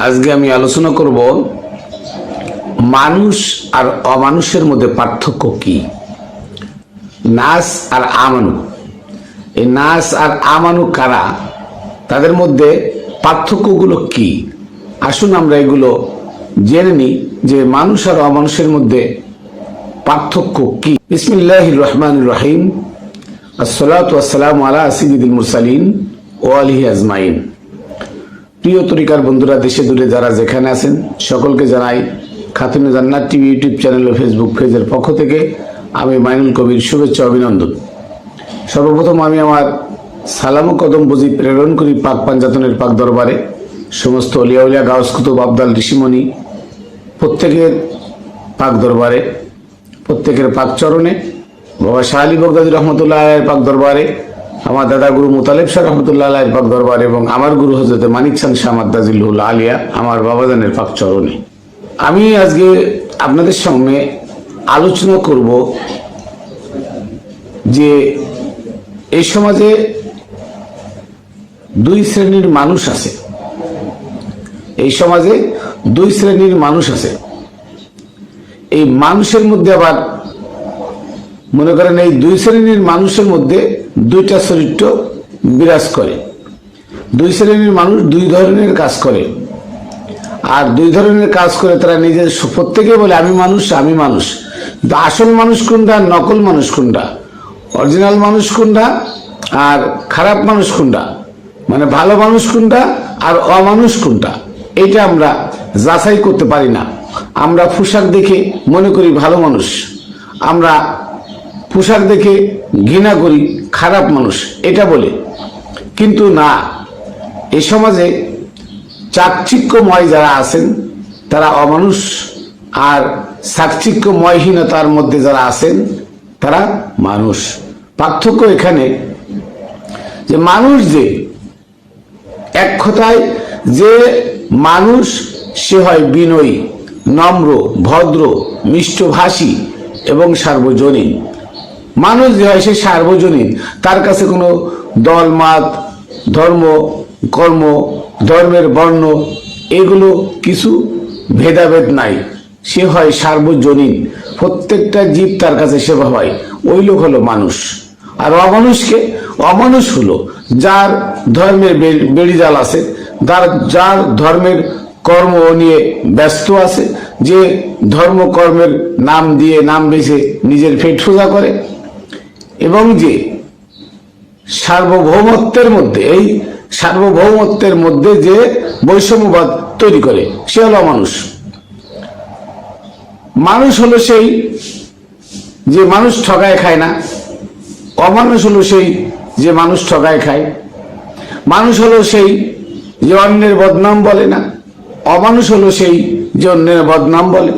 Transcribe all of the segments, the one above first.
আজকে আমি আলোচনা করব মানুষ আর অমানুষের মধ্যে পার্থক্য কি? নাস আর আমানু। এই নাস আর আমানু কারা? তাদের মধ্যে পার্থক্যগুলো কি? আসুন আমরা এগুলো জেনে নিই যে মানুষ আর অমানুষের মধ্যে পার্থক্য কি। বিসমিল্লাহ রহমান রহিম। আসসালামু আলা আসিদুল মুরসালিন ও আলিহি আজমাইন। প্রিয় তরিকার বন্ধুরা, দেশে দূরে যারা যেখানে আছেন, সকলকে জানাই Khatune Jannat TV YouTube channel ও ফেসবুক পেজের পক্ষ থেকে আমি মাইনুল কবির শুভেচ্ছা অভিনন্দন। সর্বপ্রথম আমি আমার সালাম কদম বুঝি প্রেরণ করি পাক পাঞ্জাতনের পাক দরবারে। সমস্ত অলিয়াউলিয়া কুতুব আবদাল, ঋষিমণি প্রত্যেকের পাক দরবারে, প্রত্যেকের পাক চরণে। বাবা শাহ আলী বগদাদি রহমতুল্লাহ পাক দরবারে আমার দাদা গুরু মুতালেব শাহ রহমতুল্লাহ আলের পাক দরবারে এবং আমার গুরু হজরতে মানিক খান শাহ মাদ্দাজিল্লুল আলিয়া, আমার বাবাজানের পাক চরণে। আমি আজকে আপনাদের সামনে আলোচনা করব যে এই সমাজে দুই শ্রেণির মানুষ আছে। এই সমাজে দুই শ্রেণির মানুষ আছে। এই মানুষের মধ্যে আবার মনে করেন এই দুই শ্রেণির মানুষের মধ্যে দুইটা চরিত্র বিরাজ করে। দুই শ্রেণির মানুষ দুই ধরনের কাজ করে। আর দুই ধরনের কাজ করে তারা নিজের প্রত্যেকে বলে, আমি মানুষ আমি মানুষ। আসল মানুষ কোনটা, নকল মানুষ কোনটা? অরিজিনাল মানুষ কোনটা, আর খারাপ মানুষ কোনটা? মানে ভালো মানুষ কোনটা, আর অমানুষ কোনটা? এটা আমরা যাচাই করতে পারি না। আমরা পোশাক দেখে মনে করি ভালো মানুষ। আমরা পোশাক দেখে ঘৃণা করি খারাপ মানুষ, এটা বলে। কিন্তু না, এ সমাজে চাকচিক্যময় যারা আছেন, তারা অমানুষ আর চাকচিক্যময়হীনতার মধ্যে যারা আছেন, তারা মানুষ। পার্থক্য এখানে যে মানুষ যে এক কথায় যে মানুষ সে হয় বিনয়ী, নম্র, ভদ্র, মিষ্টভাষী এবং সার্বজনীন। মানুষ যে হয় সে সার্বজনীন। তার কাছে কোনো দল, মাত, ধর্ম, কর্ম, ধর্মের বর্ণ, এগুলো কিছু ভেদাভেদ নাই। সে হয় সার্বজনীন। প্রত্যেকটা জীব তার কাছে সেবা হয়। ওই লোক হলো মানুষ। আর অমানুষকে, অমানুষ হলো যার ধর্মের বেড়িজাল আছে, যার যার ধর্মের কর্ম নিয়ে ব্যস্ত আছে, যে ধর্ম কর্মের নাম দিয়ে, নাম বেছে নিজের পেট সোজা করে এবং যে সার্বভৌমত্বের মধ্যে, এই সার্বভৌমত্বের মধ্যে যে বৈষম্যবাদ তৈরি করে, সে হলো মানুষ। মানুষ হলো সেই যে মানুষ ঠকায় খায় না, অমানুষ হলো সেই যে মানুষ ঠকায় খায়। মানুষ হলো সেই যে অন্যের বদনাম বলে না, অমানুষ হলো সেই যে অন্যের বদনাম বলে।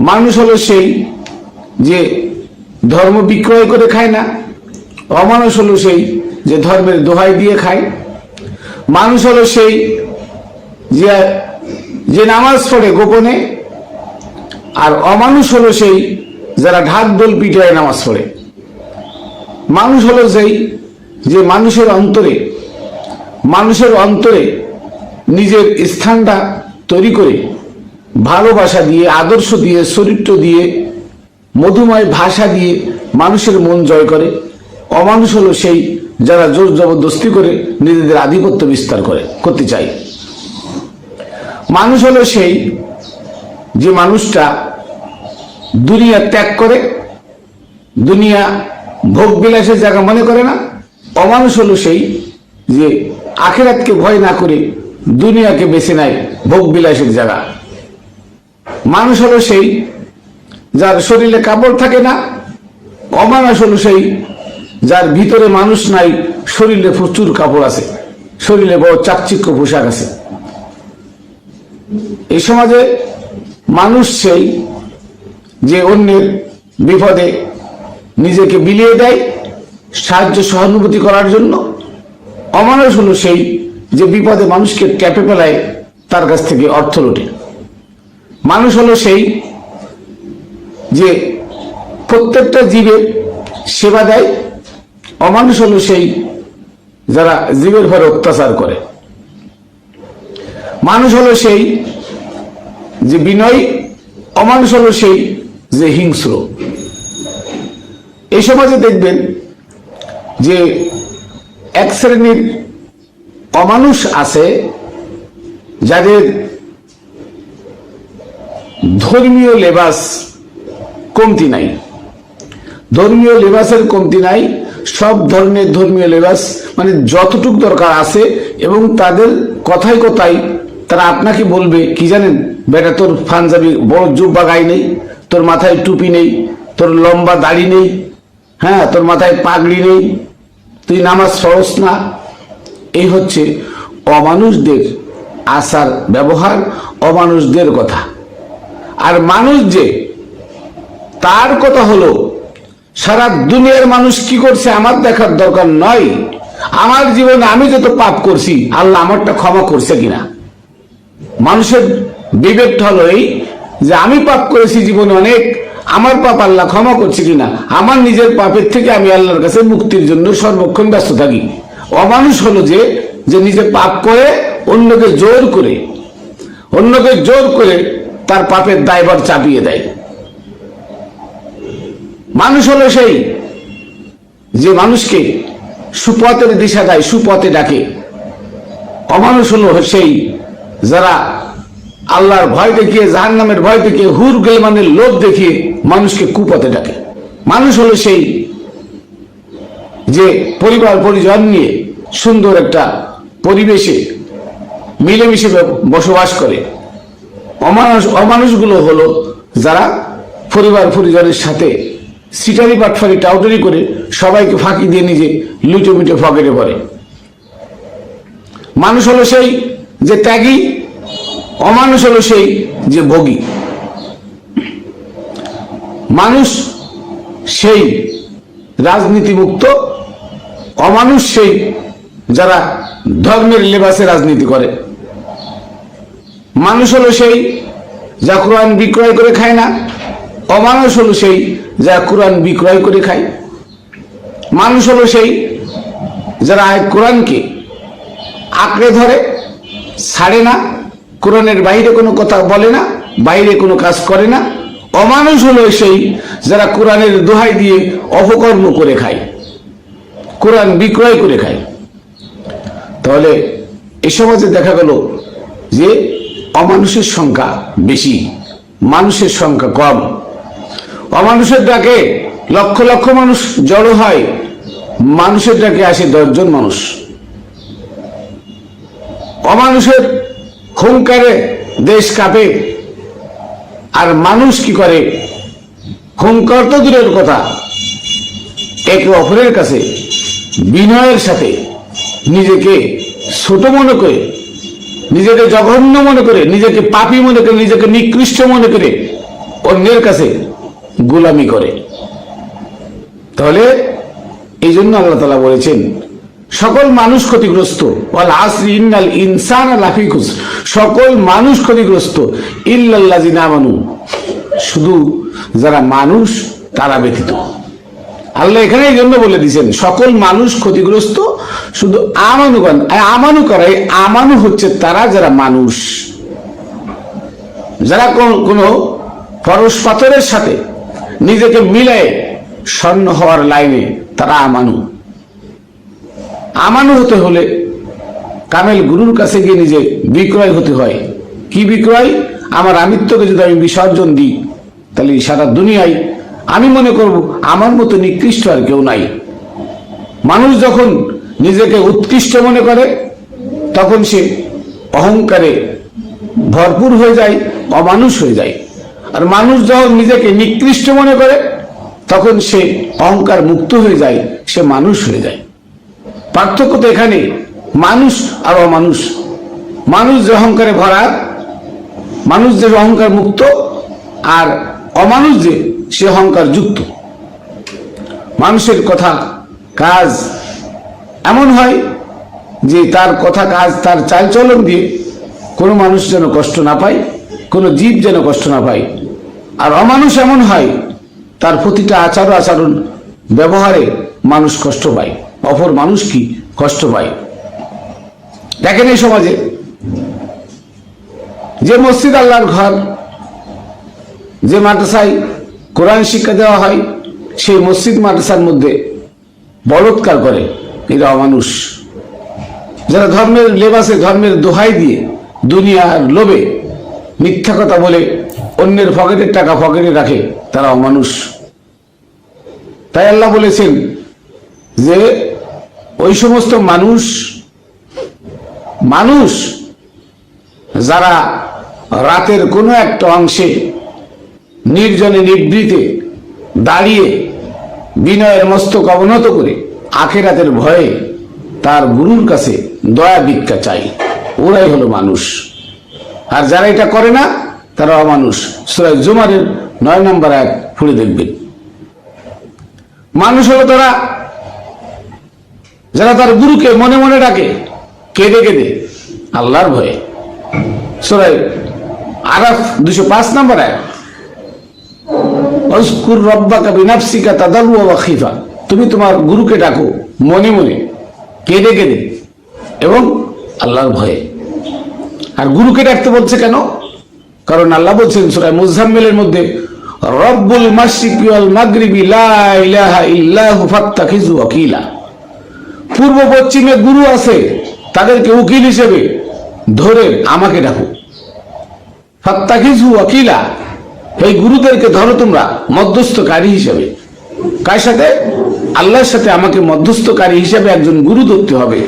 মানুষ হলো সেই যে ধর্ম বিক্রয় করে খায় না। অমানুষ হলো সেই যে ধর্মের দোহাই দিয়ে খায়। মানুষ হলো সেই যে যে নামাজ পড়ে গোপনে। আর অমানুষ হলো সেই যারা ঢাক দোল পিটায় নামাজ পড়ে। মানুষ হলো সেই যে মানুষের অন্তরে মানুষের অন্তরে নিজের স্থানটা তৈরি করে, ভালোবাসা দিয়ে, আদর্শ দিয়ে, চরিত্র দিয়ে মধুময় ভাষা দিয়ে মানুষের মন জয় করে। অমানুষ হলো সেই যারা জোর জবরদস্তি করে নিজেদের আধিপত্য বিস্তার করে, করতে চায়। মানুষ হলো সেই যে মানুষটা দুনিয়া ত্যাগ করে, দুনিয়া ভোগ বিলাসের জায়গা মনে করে না। অমানুষ হলো সেই যে আখেরাতকে ভয় না করে দুনিয়াকে বেছে নেয় ভোগ বিলাসের জায়গা। মানুষ হলো সেই যার শরীরে কাপড় থাকে না, অমানুষ হলো সেই যার ভিতরে মানুষ নাই, শরীরে প্রচুর কাপড় আছে, শরীরে বড় চাকচিক্য পোশাক আছে। এই সমাজে মানুষ সেই যে অন্যের বিপদে নিজেকে বিলিয়ে দেয়, সাহায্য সহানুভূতি করার জন্য, অমানুষ হলো সেই যে বিপদে মানুষকে ট্যাপে পেলায়, তার কাছ থেকে অর্থ লোটে। মানুষ হলো সেই যে প্রত্যেকটা জীবের সেবা দেয়, অমানুষ হলো সেই যারা জীবের ঘরে অত্যাচার করে। মানুষ হলো সেই যে বিনয়, অমানুষ হলো সেই যে হিংস্র। এই সমাজে দেখবেন যে এক শ্রেণির অমানুষ আছে, যাদের ধর্মীয় লেবাস কমতি নাই। ধর্মীয় লেবাসের কমতি নাই। সব ধরনের ধর্মীয় লেবাস মানে যতটুক দরকার আছে এবং তাদের কথায় কথায় তারা আপনাকে বলবে, কি জানেন? বেটা, তোর পাঞ্জাবি বড় জুব্বা গাই নেই, তোর মাথায় টুপি নেই, তোর লম্বা দাড়ি নেই হ্যাঁ তোর মাথায় পাগড়ি নেই, তুই নামাজ সহস না। এই হচ্ছে অমানুষদের আসার ব্যবহার অমানুষদের কথা। আর মানুষ যে তার কথা হলো, সারা দুনিয়ার মানুষ কি করছে আমার দেখার দরকার নয় আমার জীবনে আমি যত পাপ করছি, আল্লাহ আমারটা ক্ষমা করছে কিনা? মানুষের বিবেকটা হলো এই যে আমি পাপ করেছি জীবনে অনেক, আমার পাপ আল্লাহ ক্ষমা করছে কিনা? আমার নিজের পাপের থেকে আমি আল্লাহর কাছে মুক্তির জন্য সর্বক্ষণ ব্যস্ত থাকি। অমানুষ হলো যে যে নিজে পাপ করে, অন্যকে জোর করে, অন্যকে জোর করে তার পাপের দায়ভার চাপিয়ে দেয়। মানুষ হলো সেই যে মানুষকে সুপথের দিশা দেয়, সুপথে ডাকে। অমানুষ হলো সেই যারা আল্লাহর ভয় দেখিয়ে জাহান নামের ভয় দেখিয়ে, হুর গেলমানের লোভ দেখিয়ে মানুষকে কুপথে ডাকে। মানুষ হলো সেই যে পরিবার, পরিজন নিয়ে সুন্দর একটা পরিবেশে মিলেমিশে বসবাস করে। অমানুষ, অমানুষগুলো হলো যারা পরিবার, পরিজনের সাথে সিটারি পাটফারি টাউটারি করে সবাইকে ফাঁকি দিয়ে নিজে লুটে মুটে ফকেটে পড়ে মানুষ হলো সেই যে ত্যাগী, অমানুষ হলো সেই যে ভোগী। মানুষ সেই রাজনীতি মুক্ত অমানুষ সেই যারা ধর্মের লেবাসে রাজনীতি করে। মানুষ হলো সেই যা কোরআন বিক্রয় করে খায় না, অমানুষ হলো সেই যা কোরআন বিক্রয় করে খায়। মানুষ হলো সেই যারা কোরআনকে আঁকড়ে ধরে, ছাড়ে না, কোরআনের বাইরে কোনো কথা বলে না, বাইরে কোনো কাজ করে না। অমানুষ হলো সেই যারা কোরআনের দোহাই দিয়ে অপকর্ম করে খায়, কোরআন বিক্রয় করে খায়। তাহলে এ সমাজে দেখা গেল যে অমানুষের সংখ্যা বেশি, মানুষের সংখ্যা কম। অমানুষের ডাকে লক্ষ লক্ষ মানুষ জড়ো হয়, মানুষের ডাকে আসে দশজন মানুষ। অমানুষের হুঙ্কারে দেশ কাঁপে, আর মানুষ কি করে? হুঙ্কার তো দূরের কথা। একে অপরের কাছে বিনয়ের সাথে নিজেকে ছোট মনে করে, নিজেকে জঘন্য মনে করে, নিজেকে পাপী মনে করে, নিজেকে নিকৃষ্ট মনে করে অন্যের কাছে গোলামি করে। তাহলে এই জন্য আল্লাহ তালা বলেছেন, সকল মানুষ ক্ষতিগ্রস্ত ইন্নাল ইনসান লাফিকুস সকল মানুষ ক্ষতিগ্রস্ত ইল্লাল্লাজি নামানু শুধু যারা মানুষ, তারা ব্যতীত। আল্লাহ এখানে এই জন্য বলে দিয়েছেন, সকল মানুষ ক্ষতিগ্রস্ত, শুধু আমানুগণ আমানু করে আমানু হচ্ছে তারা যারা মানুষ। যারা কোন পরশ পাথরের সাথে নিজেকে মিলে স্বর্ণ হওয়ার লাইনে তারা আমানু। আমানু হতে হলে কামেল গুরুর কাছে গিয়ে নিজে বিক্রয় হতে হয়। কি বিক্রয়? আমার আমিত্বকে যদি আমি বিসর্জন দিই, তাহলে সারা দুনিয়ায় আমি মনে করব আমার মতো নিকৃষ্ট আর কেউ নাই। মানুষ যখন নিজেকে উৎকৃষ্ট মনে করে, তখন সে অহংকারে ভরপুর হয়ে যায়, অমানুষ হয়ে যায়। আর মানুষ যখন নিজেকে নিকৃষ্ট মনে করে, তখন সে অহংকার মুক্ত হয়ে যায়, সে মানুষ হয়ে যায়। পার্থক্য তো এখানে মানুষ আর অমানুষ। মানুষ যে অহংকারে ভরা মানুষ যে অহংকার মুক্ত, আর অমানুষ যে, সে অহংকার যুক্ত। মানুষের কথা কাজ এমন হয় যে তার কথা কাজ, তার চালচলন দিয়ে কোনো মানুষ যেন কষ্ট না পায়, কোনো জীব যেন কষ্ট না পায়। আর অমানুষ এমন হয়, তার প্রতিটা আচার আচরণ ব্যবহারে মানুষ কষ্ট পায়। অপর মানুষ কি কষ্ট পায়? দেখেন এই সমাজে যে মসজিদ আল্লাহর ঘর, যে মাদ্রাসায় কোরআন শিক্ষা দেওয়া হয়, সেই মসজিদ মাদ্রাসার মধ্যে বলৎকার করে, এরা অমানুষ। যারা ধর্মের লেবাসে, ধর্মের দোহাই দিয়ে দুনিয়ার লোভে মিথ্যা কথা বলে অন্যের ফকেটের টাকা ফকেটে রাখে তারা অমানুষ তাই আল্লাহ বলেছেন যে, ওই সমস্ত মানুষ মানুষ যারা রাতের কোনো একটা অংশে নির্জনে নিবৃতে দাঁড়িয়ে বিনয়ের মস্তক অবনত করে আখেরাতের ভয়ে তার গুরুর কাছে দয়া ভিক্ষা চাই ওরাই হলো মানুষ। আর যারা এটা করে না তারা অমানুষ সুরাজ জুমারের নয় নম্বর এক ফুড়ে দেখবেন মানুষ হলো তারা, যারা তার গুরুকে মনে মনে ডাকে, কেঁদে কেঁদে, আল্লাহর ভয়ে। সুরাই আরাফ দুশো পাঁচ নম্বর এক অস্কুর রব্বাকা বিনাফসিকা তাদালু ওয়া খিফা। তুমি তোমার গুরুকে ডাকো মনে মনে, কেঁদে কেঁদে, এবং আল্লাহর ভয়ে। আর গুরুকে ডাকতে বলছে কেন? কারণ আল্লাহ বলছেন সুরায় মুজাম্মিলের মধ্যে, রব্বুল মাশরিকি ওয়াল মাগরিবি লা ইলাহা ইল্লাহু ফাত্তাখিযু ওয়াকিলা। পূর্ব পশ্চিমে গুরু আছে, তাদেরকে উকিল হিসেবে ধরে আমাকে ডাকো। ফাত্তাখিযু ওয়াকিলা এই গুরুদেরকে ধরো তোমরা মধ্যস্থকারী হিসেবে। কার সাথে? আল্লাহর সাথে আমাকে মধ্যস্থকারী হিসেবে একজন গুরু ধরতে হবে।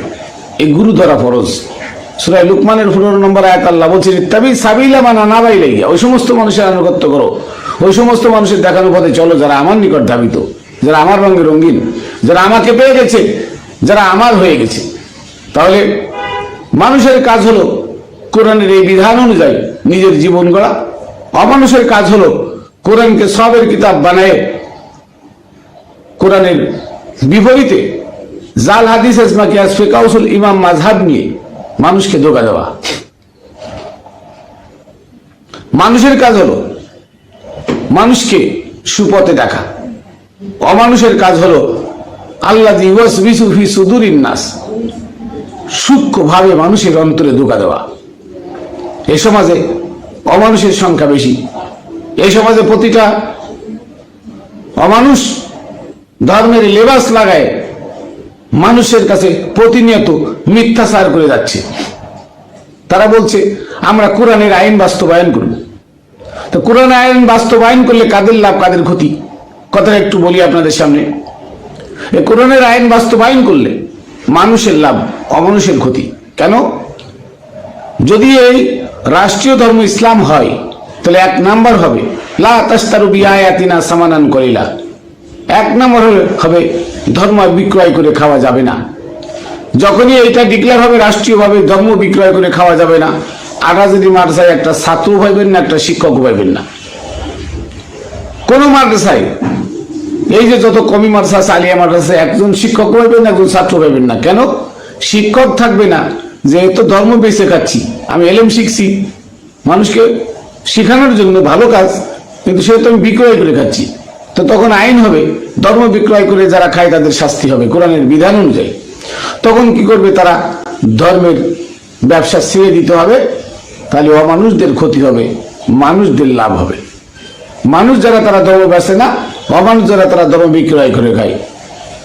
এই গুরু ধরা ফরজ। সুরাই লুকমানের পনেরো নম্বর আয়াত আল্লাহ বলছেন তাবি সাবিলা মানা না বাইলে ওই সমস্ত মানুষের আনুগত্য করো। ওই সমস্ত মানুষের দেখানো পথে চলো, যারা আমার নিকট ধাবিত, যারা আমার রঙে রঙিন, যারা আমাকে পেয়ে গেছে, যারা আমার হয়ে গেছে। তাহলে মানুষের কাজ হলো কোরআনের এই বিধান অনুযায়ী নিজের জীবন গড়া। অমানুষের কাজ হলো কোরআনকে সবের কিতাব বানায় কোরআনের বিপরীতে জাল হাদিস ইমাম মাঝহাব নিয়ে মানুষকে ধোকা দেওয়া। মানুষের কাজ হলো মানুষকে সুপথে ডাকা অমানুষের কাজ হলো আল্লাহ দিবস বিসুফি সুদুর ইন্নাস সূক্ষ্মভাবে মানুষের অন্তরে ধোকা দেওয়া। এ সমাজে অমানুষের সংখ্যা বেশি। এই সমাজে প্রতিটা অমানুষ ধর্মের লেবাস লাগায় মানুষের কাছে প্রতিনিয়ত মিথ্যাচার করে যাচ্ছে। তারা বলছে, আমরা কোরআনের আইন বাস্তবায়ন করব। তো কোরআন আইন বাস্তবায়ন করলে কাদের লাভ, কাদের ক্ষতি? কথাটা একটু বলি আপনাদের সামনে। এই কোরআনের আইন বাস্তবায়ন করলে মানুষের লাভ, অমানুষের ক্ষতি। কেন? যদি এই রাষ্ট্রীয় ধর্ম ইসলাম হয়, তাহলে এক নাম্বার হবে, লা তাস্তারু বিআয়াতিনা সামানান করিলা এক নম্বর হবে ধর্ম বিক্রয় করে খাওয়া যাবে না। যখনই এটা ডিক্লেয়ার হবে রাষ্ট্রীয়ভাবে ধর্ম বিক্রয় করে খাওয়া যাবে না। আটাজিরি মাদ্রাসায় একটা ছাত্র পাইবেন না একটা শিক্ষক পাইবেন না। কোন মাদ্রাসায় এই যে যত কমি মাদ্রাসা আছে, আলিয়া মাদ্রাসায় একজন শিক্ষক পাইবেন না একজন ছাত্র পাইবেন না। কেন? শিক্ষক থাকবে না যেহেতু ধর্ম বেঁচে খাচ্ছি আমি এলেম শিখছি। মানুষকে শেখানোর জন্য ভালো কাজ কিন্তু সেহেতু আমি বিক্রয় করে খাচ্ছি। তো তখন আইন হবে, ধর্ম বিক্রয় করে যারা খায় তাদের শাস্তি হবে, কোরআনের বিধান অনুযায়ী। তখন কি করবে তারা? ধর্মের ব্যবসা ছেড়ে দিতে হবে, তাহলে অমানুষদের ক্ষতি হবে, মানুষদের লাভ হবে। মানুষ যারা তারা ধর্ম বেচে না, অমানুষ যারা তারা ধর্ম বিক্রয় করে খায়।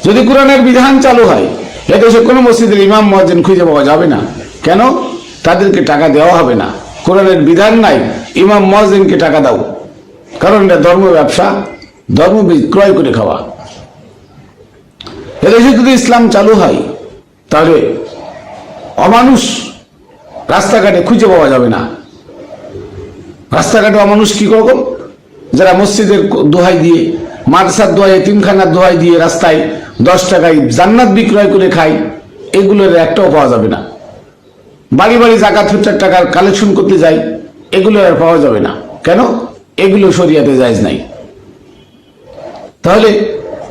যদি কোরআনের বিধান চালু হয়, এদেশে কোনো মসজিদের ইমাম, মহাজেন খুঁজে পাওয়া যাবে না। কেন? তাদেরকে টাকা দেওয়া হবে না। কোরআনের বিধান নাই, ইমাম, মহাজেনকে টাকা দাও। কারণ এটা ধর্ম ব্যবসা। ধর্ম বিক্রয় করে খাওয়া। এদেশে যদি ইসলাম চালু হয়, তাহলে অমানুষ রাস্তাঘাটে খুঁজে পাওয়া যাবে না। রাস্তাঘাটে অমানুষ কি রকম যারা মসজিদের দোহাই দিয়ে, মাদ্রাসার দোহাই, তিনখানার দোহাই দিয়ে রাস্তায় দশ টাকায় জান্নাত বিক্রয় করে খায়, এগুলোর একটাও পাওয়া যাবে না। বাড়ি বাড়ি জাকাত ফিরতার টাকার কালেকশন করতে যাই এগুলো আর পাওয়া যাবে না। কেন? এগুলো শরিয়াতে জায়জ নাই। তাহলে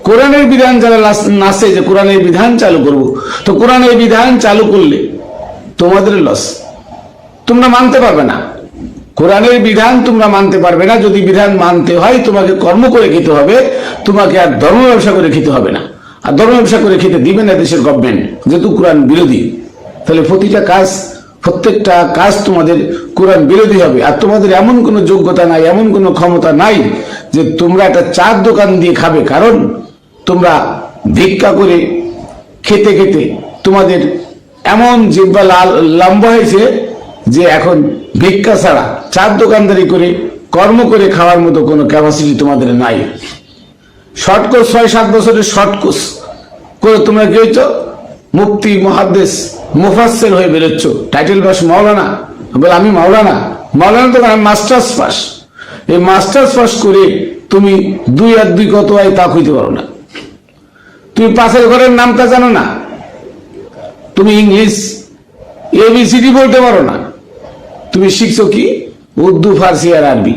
কোরআনের বিধান যারা নাচে যে কোরআনের বিধান চালু করব, তো কোরআনের বিধান চালু করলে তোমাদের লস। তোমরা মানতে পারবে না। কোরআনের বিধান তোমরা মানতে পারবে না। যদি বিধান মানতে হয়, তোমাকে কর্ম করে খেতে হবে, তোমাকে আর ধর্ম ব্যবসা করে খেতে হবে না। আর ধর্ম ব্যবসা করে খেতে দিবে না দেশের গভর্নমেন্ট যেহেতু কোরআন বিরোধী। তাহলে প্রতিটা কাজ প্রত্যেকটা কাজ তোমাদের কোরআন বিরোধী হবে। আর তোমাদের এমন কোনো যোগ্যতা নাই, এমন কোনো ক্ষমতা নাই যে তোমরা একটা চার দোকান দিয়ে খাবে। কারণ তোমরা ভিক্ষা করে খেতে খেতে তোমাদের এমন জিব্বা লাল, লম্বা হয়েছে যে এখন ভিক্ষা ছাড়া চার দোকানদারি করে কর্ম করে খাওয়ার মতো কোনো ক্যাপাসিটি তোমাদের নাই। শর্ট কোর্স, ছয় সাত বছরের শর্ট কোর্স। করে তোমরা কি হইছো মুক্তি মহাদ্দেশ মুফাসের হয়ে বেরোচ্ছ। টাইটেল পাস মাওলানা। বলে আমি মাওলানা। মাওলানা তো মাস্টার্স পাস এই মাস্টার্স পাস করে তুমি দুই আর দুই কত আয় তা কইতে পারো না। তুমি পাশের ঘরের নামটা জানো না? তুমি ইংলিশ এবিসিডি বলতে পারো না। তুমি শিখছো কি? উর্দু, ফার্সি আর আরবি।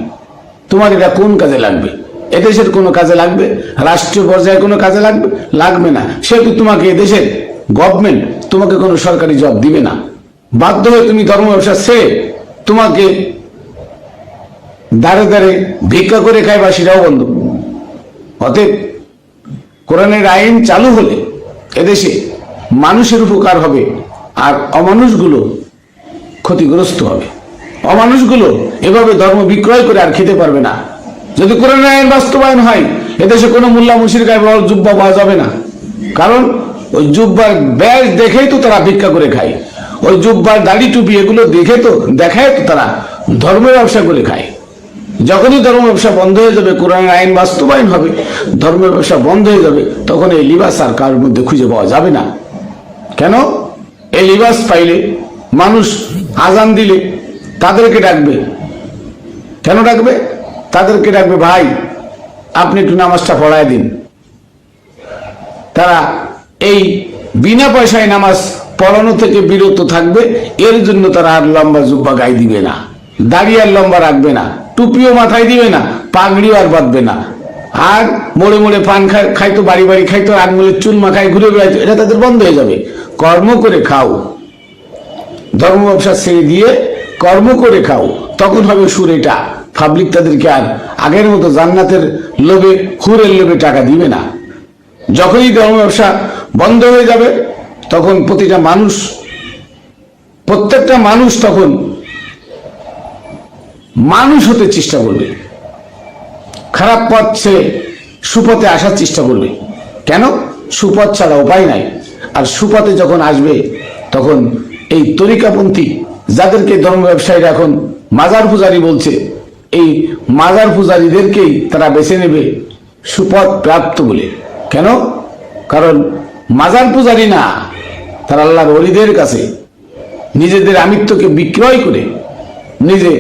তোমার এটা কোন কাজে লাগবে? এদেশের কোনো কাজে লাগবে? রাষ্ট্রীয় পর্যায়ে কোনো কাজে লাগবে? লাগবে না। সেহেতু তোমাকে এদেশের গভর্নমেন্ট তোমাকে কোনো সরকারি জব দিবে না। বাধ্য হয়ে তুমি ধর্ম ব্যবসা সে তোমাকে দাঁড়ে দাঁড়ে ভিক্ষা করে খাইবা সেটাও বন্ধ। অতএব কোরআনের আইন চালু হলে এদেশে মানুষের উপকার হবে আর অমানুষগুলো ক্ষতিগ্রস্ত হবে। অমানুষগুলো এভাবে ধর্ম বিক্রয় করে আর খেতে পারবে না। যদি কোরআনের আইন বাস্তবায়ন হয়, এদেশে কোনো মোল্লা মুশির গায়ে জুব্বা পাওয়া যাবে না। কারণ ওই জুব্বার ব্যাস দেখেই তো তারা ভিক্ষা করে খায়। ওই জুব্বার দাড়ি টুপি এগুলো দেখে তো, দেখায় তো তারা ধর্ম ব্যবসা করে খায়। যখনই ধর্ম ব্যবসা বন্ধ হয়ে যাবে, কোরআনের আইন বাস্তবায়ন হবে ধর্ম ব্যবসা বন্ধ হয়ে যাবে, তখন এই লিবাস আর কারোর মধ্যে খুঁজে পাওয়া যাবে না। কেন? এই লিবাস পাইলে, মানুষ আজান দিলে তাদেরকে ডাকবে। কেন ডাকবে? তাদেরকে ডাকবে, ভাই, আপনি একটু নামাজটা পড়ায় দিন। তারা এই বিনা পয়সায় নামাজ পড়ানো থেকে বিরত থাকবে, এর জন্য তারা আর লম্বা জুব্বা গায়ে দিবে না, দাড়ি আর লম্বা রাখবে না, টুপিও মাথায় দিবে না, পাগড়িও আর বাঁধবে না। আর মোড়ে মোড়ে পান খায় খাইতো, বাড়ি বাড়ি খাইতো আঙুলের চুল মাখায় ঘুরে বেড়াইতো, এটা তাদের বন্ধ হয়ে যাবে। কর্ম করে খাও। ধর্ম ব্যবসা ছেড়ে দিয়ে কর্ম করে খাও। তখন হবে সুর এটা। পাবলিক তাদেরকে আর আগের মতো জান্নাতের লোভে, হুরের লোভে টাকা দিবে না। যখনই ধর্ম ব্যবসা বন্ধ হয়ে যাবে, তখন প্রতিটা মানুষ, প্রত্যেকটা মানুষ তখন মানুষ হতে চেষ্টা করবে। খারাপ পথ ছেড়ে সুপথে আসার চেষ্টা করবে। কেন? সুপথ ছাড়া উপায় নাই। আর সুপথে যখন আসবে, তখন এই তরিকাপন্থী, যাদেরকে ধর্ম ব্যবসায়ীরা এখন মাজার পূজারি বলছে, এই মাজার পূজারীদেরকেই তারা বেছে নেবে সুপথ প্রাপ্ত বলে। কেন? কারণ মাজার পূজারি না, তারা আল্লাহর অলিদের কাছে নিজেদের আমিত্বকে বিক্রয় করে নিজে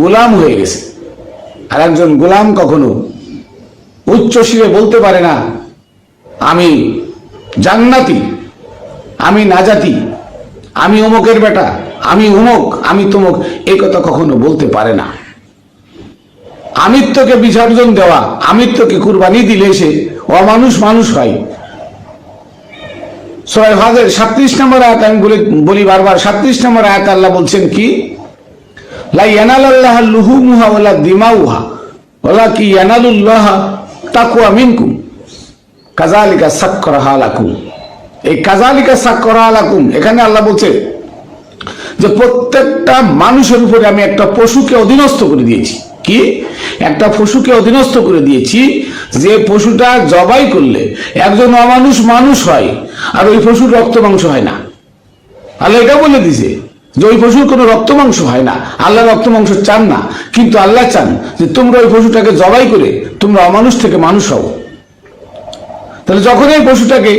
গোলাম হয়ে গেছে। আর একজন গোলাম কখনো উচ্চ শিরে বলতে পারে না, আমি জান্নাতি, আমি নাজাতি, আমি অমুকের বেটা, আমি অমুক আমি তমুক এই কথা কখনো বলতে পারে না। আমিত্বকে বিসর্জন দেওয়া, আমিত্বকে কুরবানি দিলে সে অমানুষ মানুষ হয়। সোয়াই হাজার সাত্রিশ নম্বর আয়াত আমি বলি বলি বারবার সাত্রিশ নম্বর আয়াত আল্লাহ বলছেন কি? লাই ইয়ানালাল্লাহ লুহুমুহা ওয়ালা দিমাউহা ওলা কি ইয়ানালুল্লাহ তাকুয়া মিনকুম। কাজালিকা সাক্করাহা লাকুম এই কাজালিকা সাক্করাহা লাকুম এখানে আল্লাহ বলছে যে প্রত্যেকটা মানুষের উপরে আমি একটা পশুকে অধীনস্থ করে দিয়েছি। কি? একটা পশুকে অধীনস্থ করে দিয়েছি, যে পশুটা জবাই করলে একজন অমানুষ মানুষ হয় আর ওই পশুর রক্ত মাংস হয় না। আল্লাহ এটা বলে দিছে যে ওই পশুর কোনো রক্ত মাংস হয় না। আল্লাহ রক্ত মাংস চান না, কিন্তু আল্লাহ চান যে তোমরা ওই পশুটাকে জবাই করে তোমরা অমানুষ থেকে মানুষ হও। তাহলে যখন এই পশুটাকে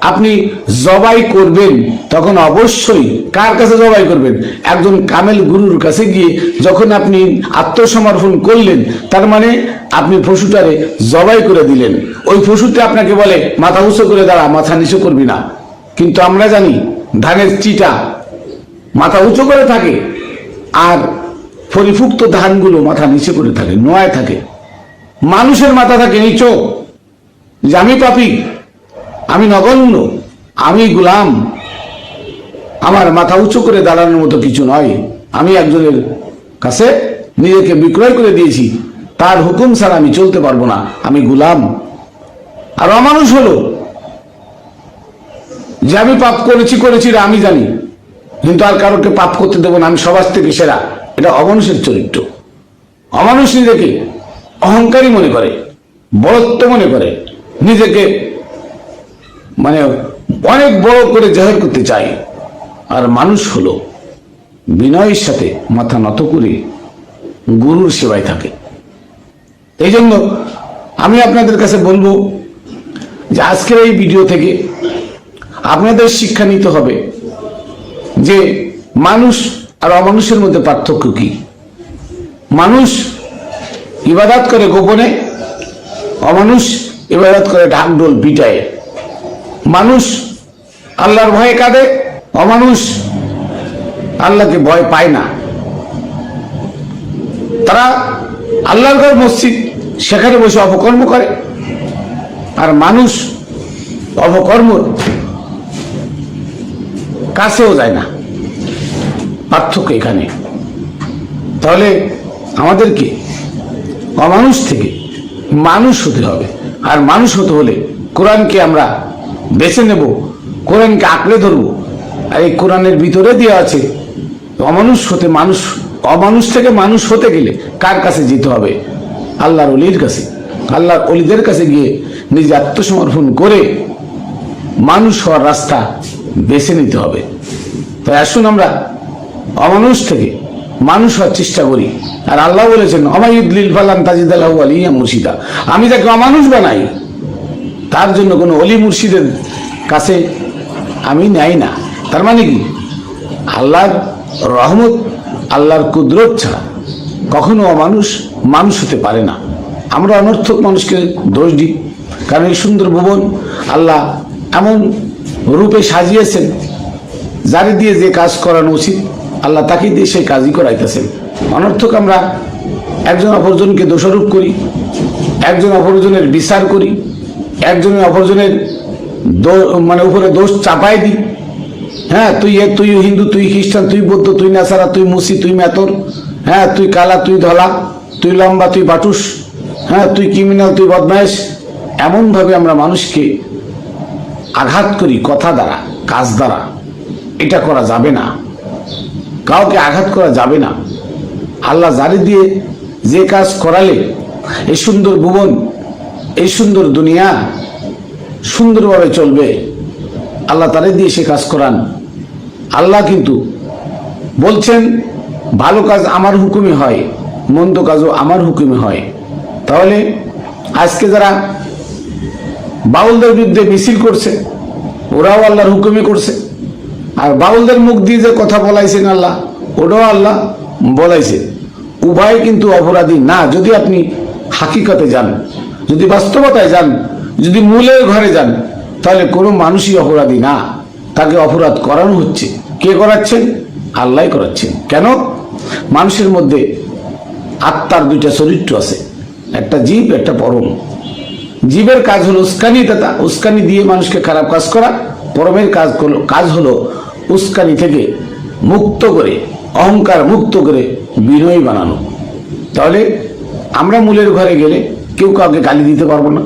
আপনি জবাই করবেন, তখন অবশ্যই কার কাছে জবাই করবেন? একজন কামেল গুরুর কাছে গিয়ে যখন আপনি আত্মসমর্পণ করলেন, তার মানে আপনি পশুটারে জবাই করে দিলেন। ওই পশুতে আপনাকে বলে, মাথা উঁচু করে দাঁড়া, মাথা নিচু করবি না। কিন্তু আমরা জানি, ধানের চিটা মাথা উঁচু করে থাকে, আর পরিপুক্ত ধানগুলো মাথা নিচে করে থাকে, নোয়ায় থাকে। মানুষের মাথা থাকে নিচু। আমি পাপি আমি নগণ্য, আমি গুলাম। আমার মাথা উঁচু করে দাঁড়ানোর মতো কিছু নয়। আমি একজনের কাছে নিজেকে বিক্রয় করে দিয়েছি। তার হুকুম ছাড়া আমি চলতে পারব না। আমি গুলাম। আর অমানুষ হলো। যে আমি পাপ করেছি করেছি আমি জানি। কিন্তু আর কারোকে পাপ করতে দেবো না। আমি সবার থেকে সেরা। এটা অমানুষের চরিত্র। অমানুষ নিজেকে অহংকারী মনে করে বড়ত্ব মনে করে। নিজেকে মানে অনেক বড় করে জাহের করতে চায় আর মানুষ হলো বিনয়ের সাথে মাথা নত করে গুরুর সেবায় থাকে। এই জন্য আমি আপনাদের কাছে বলব যে আজকের এই ভিডিও থেকে আপনাদের শিক্ষা নিতে হবে যে মানুষ আর অমানুষের মধ্যে পার্থক্য কি? মানুষ ইবাদাত করে গোপনে, অমানুষ ইবাদাত করে ঢাকঢোল পিটায়। মানুষ আল্লাহর ভয়ে কাঁদে, অমানুষ আল্লাহকে ভয় পায় না। তারা আল্লাহর ঘর মসজিদ, সেখানে বসে অপকর্ম করে। আর মানুষ অপকর্ম কাছেও যায় না। পার্থক্য এখানে। তাহলে আমাদেরকে অমানুষ থেকে মানুষ হতে হবে। আর মানুষ হতে হলে কোরআনকে আমরা বেছে নেব। কোরআনকে আঁকড়ে ধরব। আর এই কোরআনের ভিতরে দেওয়া আছে, অমানুষ হতে মানুষ, অমানুষ থেকে মানুষ হতে গেলে কার কাছে যেতে হবে? আল্লাহর অলির কাছে। আল্লাহর অলিদের কাছে গিয়ে নিজে আত্মসমর্পণ করে মানুষ হওয়ার রাস্তা বেছে নিতে হবে। তাই আসুন আমরা অমানুষ থেকে মানুষ হওয়ার চেষ্টা করি। আর আল্লাহ বলেছেন অমায়ুদ্দিল ফালান তাজিদ আল্লাহ আলিয়া মুর্শিদা। আমি তাকে অমানুষ বানাই তার জন্য কোনো অলি মুর্শিদের কাছে আমি নেই না। তার মানে কি? আল্লাহর রহমত, আল্লাহর কুদরত ছাড়া কখনো অমানুষ মানুষ হতে পারে না। আমরা অনর্থক মানুষকে দোষ দিই। কারণ এই সুন্দর ভুবন আল্লাহ এমন রূপে সাজিয়েছেন, যারে দিয়ে যে কাজ করানো উচিত, আল্লাহ তাকে দিয়ে সেই কাজই করাইতেছেন। অনর্থক আমরা একজন অপরজনকে দোষারোপ করি, একজন অপরজনের বিচার করি একজনের অপরজনের মানে উপরে দোষ চাপাই দিই হ্যাঁ তুই এ, তুই হিন্দু, তুই খ্রিস্টান, তুই বৌদ্ধ, তুই নাসারা, তুই মুসি, তুই মেতর হ্যাঁ তুই কালা, তুই ধলা, তুই লম্বা, তুই বাটুস হ্যাঁ তুই ক্রিমিনাল তুই বদমাইশ। এমনভাবে আমরা মানুষকে আঘাত করি কথা দ্বারা, কাজ দ্বারা। এটা করা যাবে না। কাউকে আঘাত করা যাবে না। আল্লাহ জারি দিয়ে যে কাজ করালে এই সুন্দর ভুবন এই সুন্দর দুনিয়া সুন্দরভাবে চলবে। আল্লাহ তারে দিয়ে সে কাজ করান। আল্লাহ কিন্তু বলছেন, ভালো কাজ আমার হুকুমে হয়, মন্দ কাজও আমার হুকুমে হয়। তাহলে আজকে যারা বাউলদের বিরুদ্ধে মিছিল করছে, ওরাও আল্লাহর হুকুমে করছে। আর বাউলদের মুখ দিয়ে যে কথা বলাইছেন আল্লাহ, ওটাও আল্লাহ বলাইছে। উভয় কিন্তু অপরাধী না, যদি আপনি হাকিকতে যান। যদি বাস্তবতায় যান, যদি মূলের ঘরে যান, তাহলে কোনো মানুষই অপরাধী না। তাকে অপরাধ করানো হচ্ছে। কে করাচ্ছেন? আল্লাহ করাচ্ছেন। কেন? মানুষের মধ্যে আত্মার দুইটা চরিত্র আছে। একটা জীব, একটা পরম। জীবের কাজ হলো উস্কানি দাতা উস্কানি দিয়ে মানুষকে খারাপ কাজ করা। পরমের কাজ কাজ হলো উস্কানি থেকে মুক্ত করে, অহংকার মুক্ত করে বিনয়ী বানানো। তাহলে আমরা মূলের ঘরে গেলে কেউ কাউকে গালি দিতে পারব না,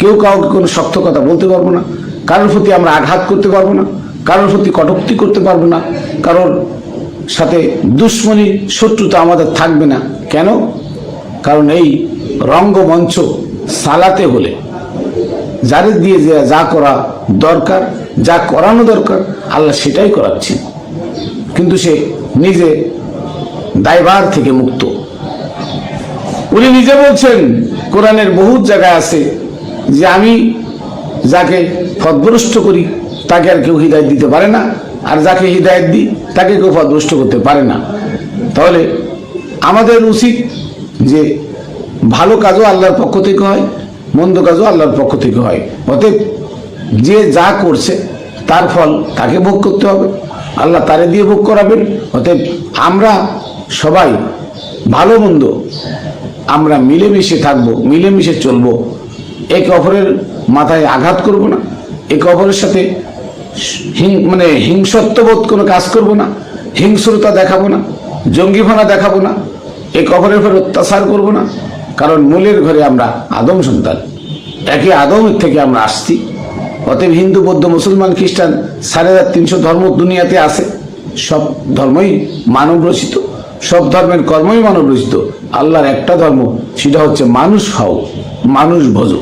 কেউ কাউকে কোনো শক্ত কথা বলতে পারব না, কারোর প্রতি আমরা আঘাত করতে পারব না, কারোর প্রতি কটূক্তি করতে পারব না, কারোর সাথে দুশ্মনী শত্রুতা আমাদের থাকবে না। কেন? কারণ এই রঙ্গমঞ্চ সালাতে হলে যাদের দিয়ে যে যা করা দরকার, যা করানো দরকার, আল্লাহ সেটাই করাচ্ছেন। কিন্তু সে নিজে দায়বার থেকে মুক্ত। উনি নিজে বলছেন, কোরআনের বহুত জায়গায় আছে যে আমি যাকে পদভ্রষ্ট করি, তাকে আর কেউ হৃদায়ত দিতে পারে না, আর যাকে হৃদায়ত দিই, তাকে কেউ পদভ্রষ্ট করতে পারে না। তাহলে আমাদের উচিত যে ভালো কাজও আল্লাহর পক্ষ থেকে হয়, মন্দ কাজও আল্লাহর পক্ষ থেকে হয়। অতএব যে যা করছে, তার ফল তাকে ভোগ করতে হবে। আল্লাহ তারে দিয়ে ভোগ করাবেন। অতএব আমরা সবাই ভালো মন্দ আমরা মিলেমিশে থাকব, মিলেমিশে চলবো। একে অপরের মাথায় আঘাত করব না। একে অপরের সাথে মানে হিংসত্ববোধ কোনো কাজ করব না। হিংস্রতা দেখাবো না। জঙ্গিভানা দেখাবো না। একে অপরের উপর অত্যাচার করব না। কারণ মূলের ঘরে আমরা আদম সন্তান। একে আদম থেকে আমরা আসছি। অতএব হিন্দু, বৌদ্ধ, মুসলমান, খ্রিস্টান, সাড়ে হাজার তিনশো ধর্ম দুনিয়াতে আছে। সব ধর্মই মানব রচিত সব ধর্মের কর্মই মানব রচিত। আল্লাহর একটা ধর্ম, সেটা হচ্ছে মানুষ হও, মানুষ ভোজো।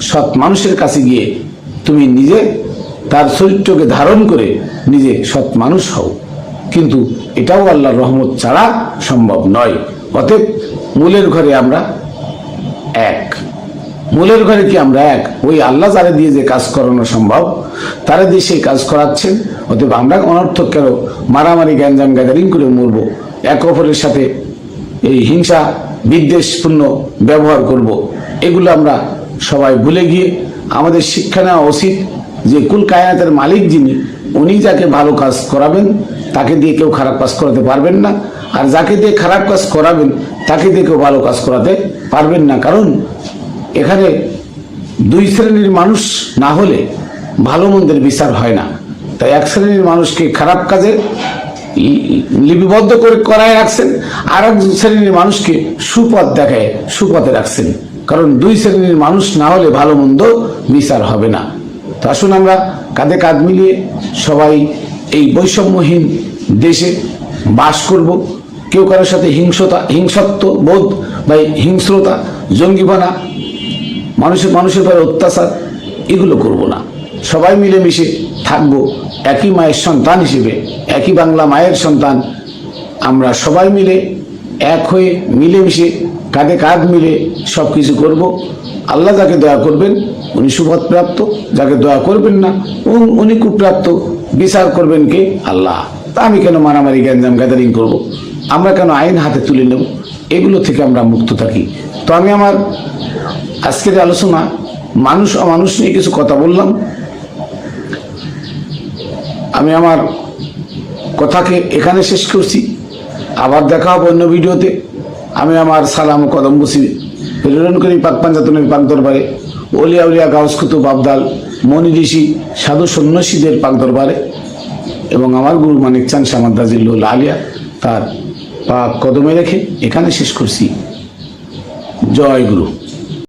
সৎ মানুষের কাছে গিয়ে তুমি নিজে তার চরিত্রকে ধারণ করে নিজে সৎ মানুষ হও। কিন্তু এটাও আল্লাহর রহমত ছাড়া সম্ভব নয়। অতএব মূলের ঘরে আমরা এক। মূলের ঘরে কি আমরা এক? ওই আল্লাহ যারা দিয়ে যে কাজ করানো সম্ভব, তারা দিয়ে সেই কাজ করাচ্ছেন। অতএব আমরা অনর্থক কেন মারামারি, গ্যাঞ্জাম, গ্যাদারিং করে মরব? এক অপরের সাথে এই হিংসা, বিদ্বেষপূর্ণ ব্যবহার করব। এগুলো আমরা সবাই ভুলে গিয়ে আমাদের শিক্ষা নেওয়া উচিত যে কুল কায়নাতের মালিক যিনি, উনি যাকে ভালো কাজ করাবেন, তাকে দিয়ে কেউ খারাপ কাজ করাতে পারবেন না। আর যাকে দিয়ে খারাপ কাজ করাবেন, তাকে দিয়ে কেউ ভালো কাজ করাতে পারবেন না। কারণ এখানে দুই শ্রেণির মানুষ না হলে ভালো মন্দের বিচার হয় না। তাই এক শ্রেণির মানুষকে খারাপ কাজে লিপিবদ্ধ করে করায় রাখছেন আর এক শ্রেণির মানুষকে সুপথ দেখায়, সুপথে রাখছেন। কারণ দুই শ্রেণির মানুষ না হলে ভালো মন্দ বিচার হবে না। তো আসুন আমরা কাঁধে কাঁধ মিলিয়ে সবাই এই বৈষম্যহীন দেশে বাস করব। কেউ কারোর সাথে হিংসতা, হিংসত্ব বোধ বা হিংস্রতা জঙ্গিবানা মানুষের মানুষের পরে অত্যাচার, এগুলো করব না। সবাই মিলেমিশে থাকব, একই মায়ের সন্তান হিসেবে, একই বাংলা মায়ের সন্তান। আমরা সবাই মিলে এক হয়ে মিলেমিশে, কাঁধে কাঁধ মিলে সব কিছু করব। আল্লাহ যাকে দয়া করবেন, উনি সুপথ প্রাপ্ত যাকে দয়া করবেন না উনি কুপ্রাপ্ত। বিচার করবেন কে? আল্লাহ। তা আমি কেন মারামারি, গ্যাঞ্জাম, গ্যাদারিং করব। আমরা কেন আইন হাতে তুলে নেব? এগুলো থেকে আমরা মুক্ত থাকি। তো আমি আমার আজকের আলোচনা মানুষ অমানুষ নিয়ে কিছু কথা বললাম। আমি আমার কথাকে এখানে শেষ করছি। আবার দেখা হবে অন্য ভিডিওতে। আমি আমার সালাম কদম বসি প্রেরণ করি পাক পাঞ্জাতনের পাক দরবারে। অলিয়া উলিয়া গাউস কুতুব আবদাল, মনি ঋষি, সাধু সন্ন্যাসীদের পাক দরবারে। এবং আমার গুরু মানিক চান সামাদ্দাজিল্লুল আলিয়া তার পাক কদমে রেখে এখানে শেষ করছি। জয় গুরু।